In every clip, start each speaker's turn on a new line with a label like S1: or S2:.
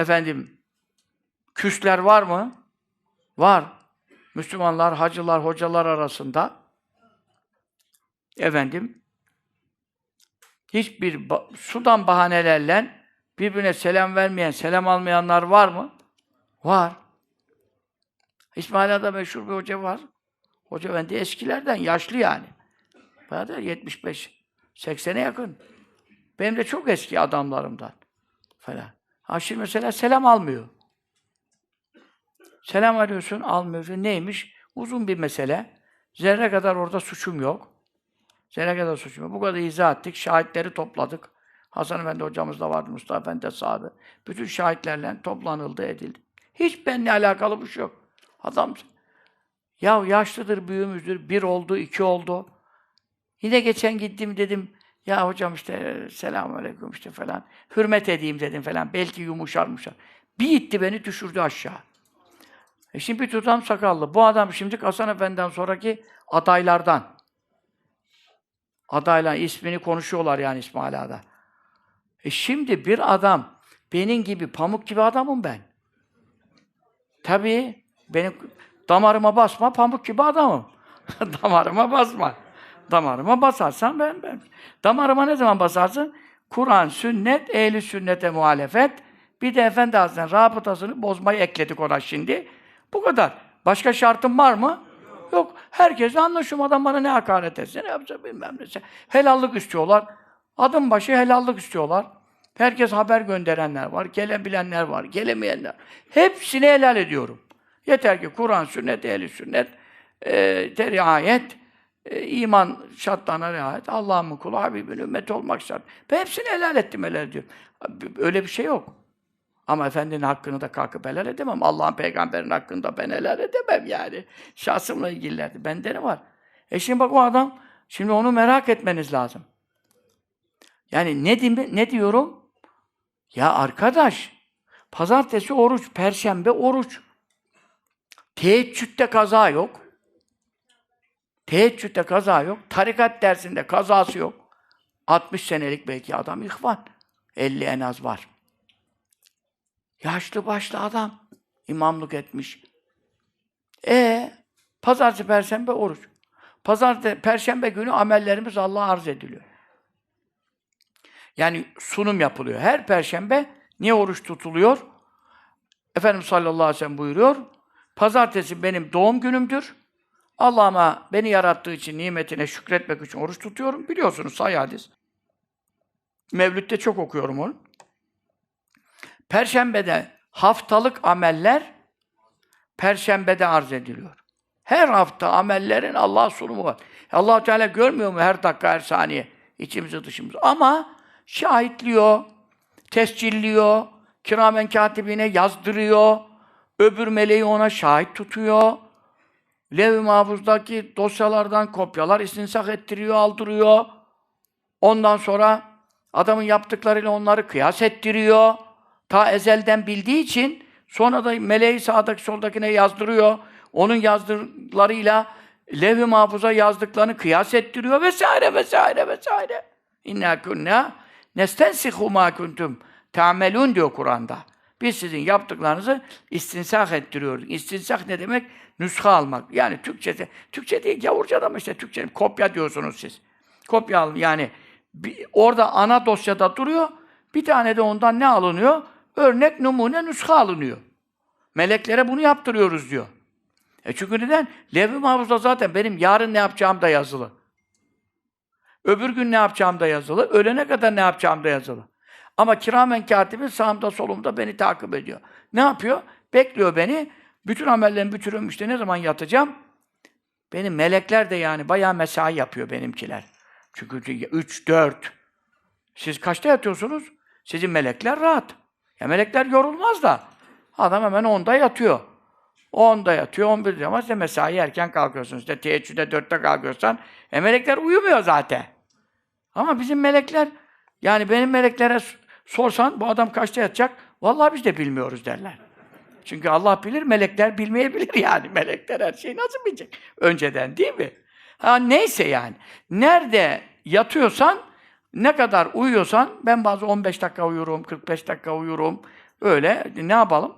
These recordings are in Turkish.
S1: efendim küsler var mı? Var. Müslümanlar, hacılar, hocalar arasında efendim hiçbir ba- sudan bahanelerle birbirine selam vermeyen, selam almayanlar var mı? Var. İsmaila'da meşhur bir hoca var. Hoca bende eskilerden, yaşlı yani. Bayağı da 75, 80'e yakın. Benim de çok eski adamlarımdan falan. Şimdi mesela selam almıyor. Selam arıyorsun, almıyorsun. Neymiş? Uzun bir mesele. Zerre kadar orada suçum yok. Zerre kadar suçum yok. Bu kadar izah ettik. Şahitleri topladık. Hasan Efendi hocamız da vardı, Mustafa Efendi sağdı. Bütün şahitlerle toplanıldı, edildi. Hiç benimle alakalı bir şey yok. Adam ya yaşlıdır, büyüğümüzdür. Bir oldu, iki oldu. Yine geçen gittim dedim, ya hocam işte selamünaleyküm işte falan. Hürmet edeyim dedim falan. Belki yumuşar yumuşar. Bir itti beni düşürdü aşağı. E şimdi bir tutam sakallı. Bu adam şimdi Hasan Efendi'den sonraki adaylardan. Adaylar ismini konuşuyorlar yani İsmail Ağa'da. E şimdi bir adam benim gibi pamuk gibi adamım ben. Tabii benim damarıma basma pamuk gibi adamım. damarıma basma. Damarıma basarsan ben ben. Damarıma ne zaman basarsın? Kur'an, sünnet, ehli sünnete muhalefet. Bir de Efendi Hazretleri'nin rabıtasını bozmayı ekledik ona şimdi. Bu kadar. Başka şartım var mı? Yok. Herkes anlaşıyorum. Adam bana ne hakaret etse, ne yapsa bilmem ne. Helallık istiyorlar. Adım başı helallık istiyorlar. Herkes haber gönderenler var, gelebilenler var, gelemeyenler. Hepsini helal ediyorum. Yeter ki Kur'an, sünnet, ehli sünnet, e, de riayet, e, iman şartlarına riayet, Allah'ın kulu, Habibin ümmeti olmak şart. Ben hepsini helal ettim, helal ediyorum. Öyle bir şey yok. Ama Efendinin hakkını da kalkıp helal edemem. Allah'ın peygamberin hakkını da ben helal edemem yani. Şahsımla ilgililerdi. Bende ne var? E şimdi bak o adam, şimdi onu merak etmeniz lazım. Yani ne, di- ne diyorum? Ya arkadaş, pazartesi oruç, perşembe oruç. Teheccüde kaza yok. Teheccüde kaza yok. Tarikat dersinde kazası yok. 60 senelik belki adam ihvan. 50 en az var. Yaşlı başlı adam. imamlık etmiş. E pazartesi, perşembe oruç. Pazartesi, perşembe günü amellerimiz Allah'a arz ediliyor. Yani sunum yapılıyor. Her perşembe niye oruç tutuluyor? Efendimiz sallallahu aleyhi ve sellem buyuruyor. Pazartesi benim doğum günümdür. Allah'ıma beni yarattığı için nimetine şükretmek için oruç tutuyorum. Biliyorsunuz sayı hadis. Mevlüt'te çok okuyorum onu. Perşembede haftalık ameller Perşembede arz ediliyor. Her hafta amellerin Allah sunumu var. allah Teala görmüyor mu her dakika, her saniye? içimizi dışımızı. Ama şahitliyor, tescilliyor, kiramen katibine yazdırıyor, öbür meleği ona şahit tutuyor. Lev-i Mahfuz'daki dosyalardan kopyalar istinsak ettiriyor, aldırıyor. Ondan sonra adamın yaptıklarıyla onları kıyas ettiriyor. Ta ezelden bildiği için sonra da meleği sağdaki soldakine yazdırıyor. Onun yazdıklarıyla levh-i mahfuza yazdıklarını kıyas ettiriyor vesaire vesaire vesaire. İnna kunna nestensihu ma kuntum ta'melun diyor Kur'an'da. Biz sizin yaptıklarınızı istinsak ettiriyoruz. İstinsak ne demek? Nüsha almak. Yani Türkçe, Türkçe değil, Gavurca'da mı işte Türkçe, kopya diyorsunuz siz. Kopya alın yani. Bir, orada ana dosyada duruyor, bir tane de ondan ne alınıyor? Örnek, numune, nüsha alınıyor. Meleklere bunu yaptırıyoruz diyor. E çünkü neden? Levh-i Mahfuz'da zaten benim yarın ne yapacağım da yazılı. Öbür gün ne yapacağım da yazılı. Ölene kadar ne yapacağım da yazılı. Ama kiramen katibin sağımda solumda beni takip ediyor. Ne yapıyor? Bekliyor beni. Bütün amellerim bütünmüşte ne zaman yatacağım? Benim melekler de yani bayağı mesai yapıyor benimkiler. Çünkü 3, 4. Siz kaçta yatıyorsunuz? Sizin melekler rahat. Ya melekler yorulmaz da. Adam hemen onda yatıyor. 10'da yatıyor, 11'de ama size mesai erken kalkıyorsunuz. İşte teheccüde 4'te kalkıyorsan, e melekler uyumuyor zaten. Ama bizim melekler, yani benim meleklere sorsan, bu adam kaçta yatacak? Vallahi biz de bilmiyoruz derler. Çünkü Allah bilir, melekler bilmeyebilir yani. Melekler her şeyi nasıl bilecek? Önceden değil mi? Ha neyse yani. Nerede yatıyorsan, ne kadar uyuyorsan, ben bazı 15 dakika uyurum, 45 dakika uyurum, Öyle ne yapalım?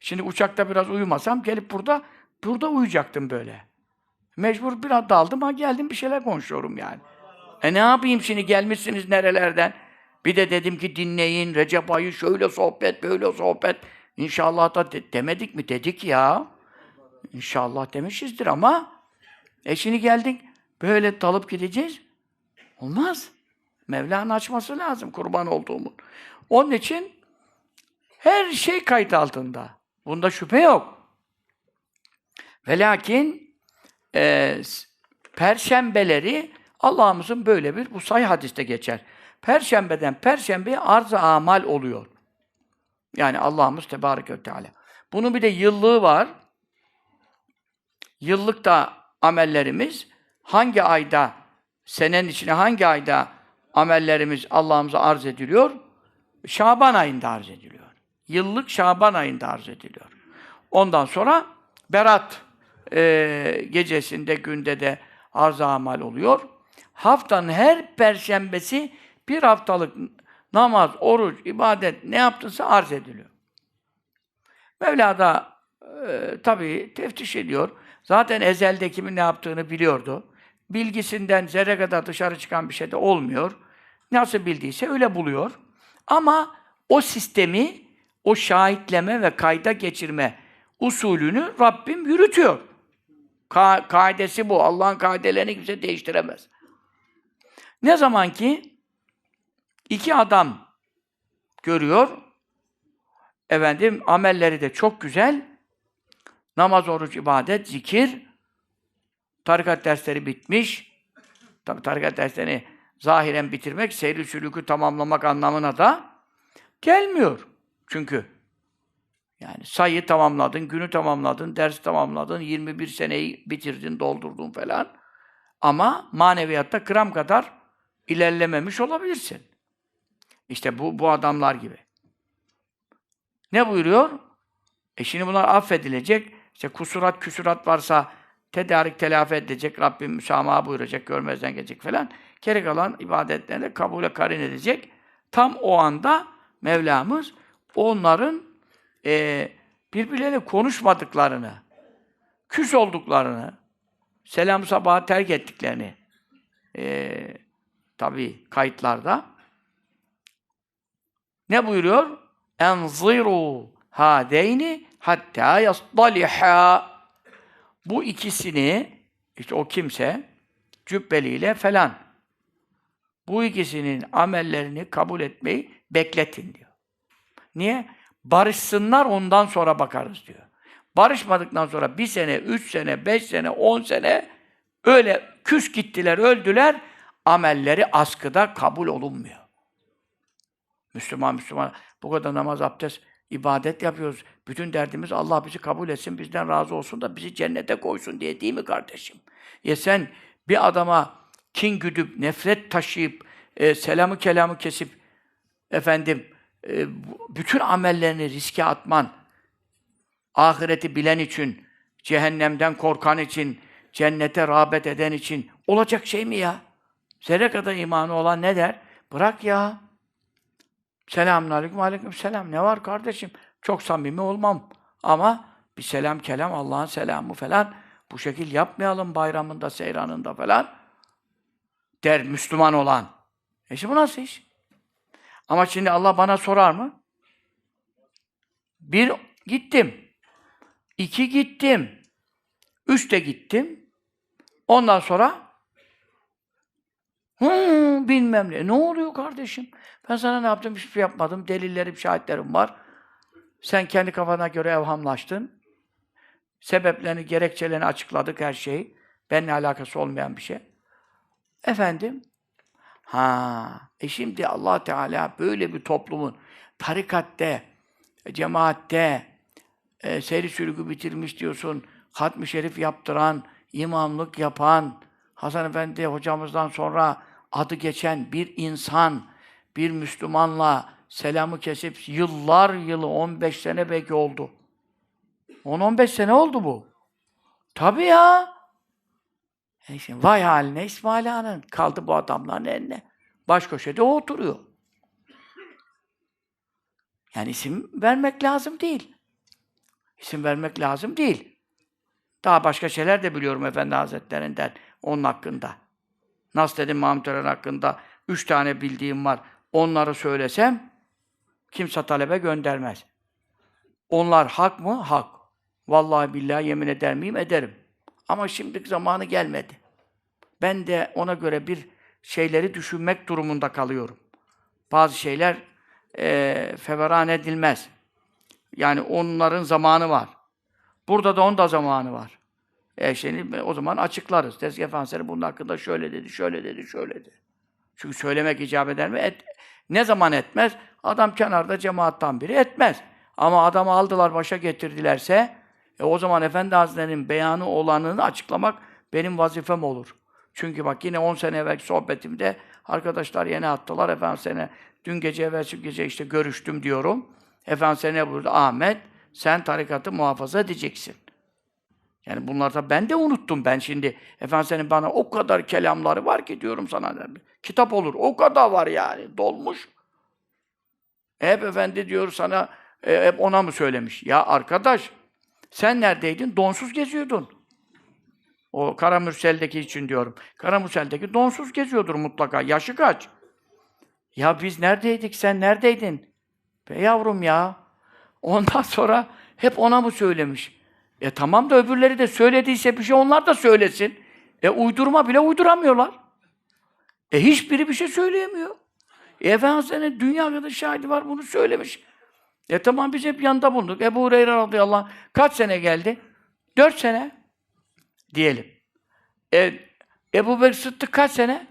S1: Şimdi uçakta biraz uyumasam gelip burada burada uyuyacaktım böyle. Mecbur biraz daldım ha geldim bir şeyler konuşuyorum yani. E ne yapayım şimdi gelmişsiniz nerelerden? Bir de dedim ki dinleyin Recep ayı şöyle sohbet böyle sohbet. İnşallah da de- demedik mi? Dedik ya. İnşallah demişizdir ama e şimdi geldik böyle dalıp gideceğiz. Olmaz. Mevla'nın açması lazım kurban olduğumun. Onun için her şey kayıt altında. Bunda şüphe yok. Ve lakin e, perşembeleri Allah'ımızın böyle bir, bu say hadiste geçer. Perşembeden perşembeye arz-ı amal oluyor. Yani Allah'ımız Tebarek ve Teala. Bunun bir de yıllığı var. Yıllıkta amellerimiz hangi ayda, senenin içine hangi ayda amellerimiz Allah'ımıza arz ediliyor? Şaban ayında arz ediliyor. Yıllık Şaban ayında arz ediliyor. Ondan sonra Berat e, gecesinde, günde de arz-ı amal oluyor. Haftanın her perşembesi bir haftalık namaz, oruç, ibadet ne yaptınsa arz ediliyor. Mevla da e, tabii teftiş ediyor. Zaten ezelde kimin ne yaptığını biliyordu. Bilgisinden zerre kadar dışarı çıkan bir şey de olmuyor. Nasıl bildiyse öyle buluyor. Ama o sistemi, o şahitleme ve kayda geçirme usulünü Rabbim yürütüyor. Ka kaidesi bu. Allah'ın kaidelerini kimse değiştiremez. Ne zaman ki iki adam görüyor, efendim amelleri de çok güzel, namaz, oruç, ibadet, zikir, tarikat dersleri bitmiş. Tabi tarikat derslerini zahiren bitirmek, seyri sülükü tamamlamak anlamına da gelmiyor. Çünkü yani sayı tamamladın, günü tamamladın, ders tamamladın, 21 seneyi bitirdin, doldurdun falan. Ama maneviyatta gram kadar ilerlememiş olabilirsin. İşte bu, bu adamlar gibi. Ne buyuruyor? E şimdi bunlar affedilecek. İşte kusurat, küsurat varsa tedarik telafi edecek, Rabbim müsamaha buyuracak, görmezden gelecek falan. Geri kalan ibadetlerini de kabule karin edecek. Tam o anda Mevlamız onların e, birbirleriyle konuşmadıklarını, küs olduklarını, selam sabaha terk ettiklerini e, tabi kayıtlarda ne buyuruyor? Enziru hadeyni hatta yasdaliha bu ikisini işte o kimse cübbeliyle falan bu ikisinin amellerini kabul etmeyi bekletin diyor. Niye? Barışsınlar ondan sonra bakarız diyor. Barışmadıktan sonra bir sene, üç sene, beş sene, on sene öyle küs gittiler, öldüler. Amelleri askıda kabul olunmuyor. Müslüman Müslüman bu kadar namaz, abdest, ibadet yapıyoruz. Bütün derdimiz Allah bizi kabul etsin, bizden razı olsun da bizi cennete koysun diye değil mi kardeşim? Ya sen bir adama kin güdüp, nefret taşıyıp, e, selamı kelamı kesip, efendim, e, bütün amellerini riske atman, ahireti bilen için, cehennemden korkan için, cennete rağbet eden için olacak şey mi ya? Zerre kadar imanı olan ne der? Bırak ya. Selamun aleyküm, aleyküm selam. Ne var kardeşim? Çok samimi olmam. Ama bir selam kelam, Allah'ın selamı falan. Bu şekil yapmayalım bayramında, seyranında falan. Der Müslüman olan. E şimdi bu nasıl iş? Ama şimdi Allah bana sorar mı? Bir, gittim. İki, gittim. Üç de gittim. Ondan sonra Hı, bilmem ne. Ne oluyor kardeşim? Ben sana ne yaptım? Hiçbir şey yapmadım. Delillerim, şahitlerim var. Sen kendi kafana göre evhamlaştın. Sebeplerini, gerekçelerini açıkladık her şeyi. Benimle alakası olmayan bir şey. Efendim? Ha, e şimdi Allah Teala böyle bir toplumun tarikatte, cemaatte, e, seyri sürgü bitirmiş diyorsun, hatmi şerif yaptıran, imamlık yapan, Hasan Efendi hocamızdan sonra adı geçen bir insan, bir Müslümanla selamı kesip yıllar yılı, 15 sene belki oldu. 10-15 sene oldu bu. Tabii ya. E şimdi vay haline İsmail Ağa'nın kaldı bu adamların eline. Baş köşede o oturuyor. Yani isim vermek lazım değil. İsim vermek lazım değil. Daha başka şeyler de biliyorum Efendi Hazretlerinden onun hakkında. Nasıl dedim Mahmud Eren hakkında üç tane bildiğim var. Onları söylesem kimse talebe göndermez. Onlar hak mı? Hak. Vallahi billahi yemin eder miyim? Ederim. Ama şimdiki zamanı gelmedi. Ben de ona göre bir şeyleri düşünmek durumunda kalıyorum. Bazı şeyler eee feveran edilmez. Yani onların zamanı var. Burada da onun da zamanı var. E şimdi o zaman açıklarız. Deriz ki bunun hakkında şöyle dedi, şöyle dedi, şöyle dedi. Çünkü söylemek icap eder mi? Et, ne zaman etmez? Adam kenarda cemaattan biri etmez. Ama adamı aldılar, başa getirdilerse e o zaman Efendi Hazretleri'nin beyanı olanını açıklamak benim vazifem olur. Çünkü bak yine 10 sene evvelki sohbetimde arkadaşlar yeni attılar. Efendim sene dün gece evvelsi gece işte görüştüm diyorum. Efendim sene burada Ahmet sen tarikatı muhafaza edeceksin. Yani bunlar da ben de unuttum ben şimdi. Efendim senin bana o kadar kelamları var ki diyorum sana. Kitap olur. O kadar var yani. Dolmuş. Hep efendi diyor sana e, hep ona mı söylemiş? Ya arkadaş sen neredeydin? Donsuz geziyordun. O Karamürsel'deki için diyorum. Karamürsel'deki donsuz geziyordur mutlaka. Yaşı kaç? Ya biz neredeydik? Sen neredeydin? Be yavrum ya. Ondan sonra hep ona mı söylemiş? E tamam da öbürleri de söylediyse bir şey onlar da söylesin. E uydurma bile uyduramıyorlar. E hiçbiri bir şey söyleyemiyor. E Efendimiz senin dünya kadar şahidi var bunu söylemiş. E tamam biz hep yanında bulunduk. Ebu Hureyre radıyallahu anh kaç sene geldi? Dört sene diyelim. E, Ebu Bekir Sıddık kaç sene?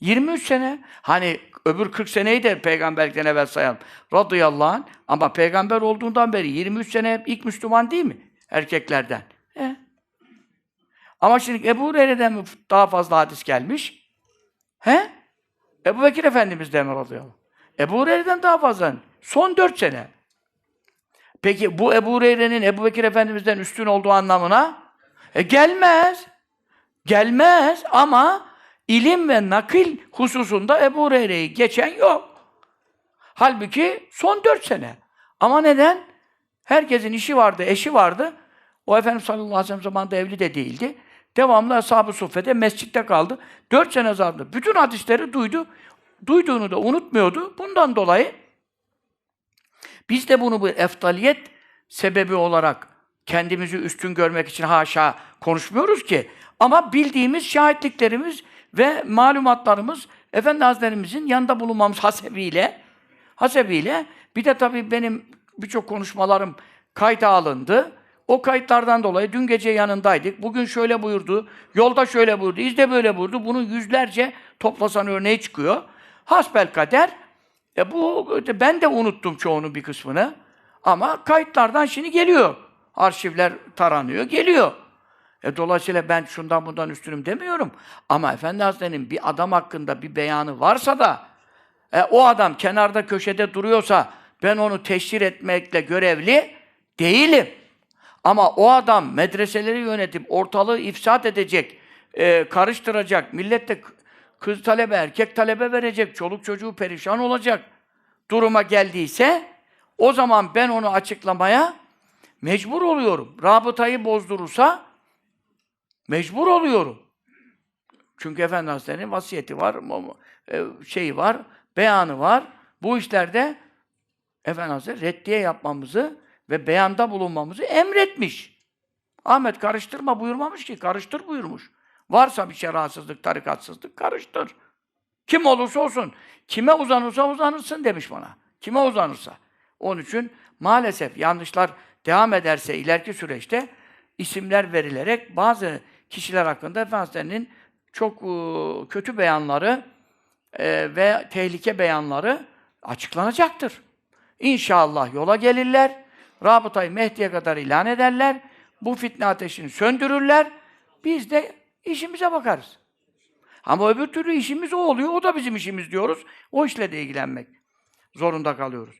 S1: 23 sene. Hani öbür 40 seneyi de peygamberlikten evvel sayalım. Radıyallahu anh. Ama peygamber olduğundan beri 23 sene ilk Müslüman değil mi? Erkeklerden. E. Ama şimdi Ebu Hureyre'den mi daha fazla hadis gelmiş? He? Ebu Bekir Efendimiz'den mi radıyallahu anh? Ebu Hureyre'den daha fazla. Son 4 sene. Peki bu Ebu Hureyre'nin Ebu Bekir Efendimiz'den üstün olduğu anlamına e gelmez. Gelmez ama ilim ve nakil hususunda Ebu Hureyre'yi geçen yok. Halbuki son dört sene. Ama neden? Herkesin işi vardı, eşi vardı. O Efendimiz sallallahu aleyhi ve sellem zamanında evli de değildi. Devamlı Ashab-ı Suffe'de mescitte kaldı. Dört sene zarfında bütün hadisleri duydu. Duyduğunu da unutmuyordu. Bundan dolayı biz de bunu bir eftaliyet sebebi olarak kendimizi üstün görmek için haşa konuşmuyoruz ki. Ama bildiğimiz şahitliklerimiz ve malumatlarımız Efendi Hazretlerimizin yanında bulunmamız hasebiyle hasebiyle bir de tabii benim birçok konuşmalarım kayda alındı. O kayıtlardan dolayı dün gece yanındaydık. Bugün şöyle buyurdu, yolda şöyle buyurdu, izde böyle buyurdu. Bunun yüzlerce toplasan örneği çıkıyor. Hasbel kader. E bu ben de unuttum çoğunu bir kısmını. Ama kayıtlardan şimdi geliyor. Arşivler taranıyor, geliyor. E dolayısıyla ben şundan bundan üstünüm demiyorum. Ama Efendi Hazretleri'nin bir adam hakkında bir beyanı varsa da e, o adam kenarda köşede duruyorsa ben onu teşhir etmekle görevli değilim. Ama o adam medreseleri yönetip ortalığı ifsat edecek, e, karıştıracak, millette kız talebe, erkek talebe verecek, çoluk çocuğu perişan olacak duruma geldiyse o zaman ben onu açıklamaya mecbur oluyorum. Rabıtayı bozdurursa mecbur oluyorum. Çünkü Efendi vasiyeti var, şeyi var, beyanı var. Bu işlerde Efendi Hazretleri reddiye yapmamızı ve beyanda bulunmamızı emretmiş. Ahmet karıştırma buyurmamış ki, karıştır buyurmuş. Varsa bir şey rahatsızlık, tarikatsızlık karıştır. Kim olursa olsun, kime uzanırsa uzanırsın demiş bana. Kime uzanırsa. Onun için maalesef yanlışlar devam ederse ileriki süreçte isimler verilerek bazı kişiler hakkında Efendimiz'in çok ıı, kötü beyanları ve tehlike beyanları açıklanacaktır. İnşallah yola gelirler. Rabıtayı Mehdi'ye kadar ilan ederler. Bu fitne ateşini söndürürler. Biz de işimize bakarız. Ama öbür türlü işimiz o oluyor. O da bizim işimiz diyoruz. O işle de ilgilenmek zorunda kalıyoruz.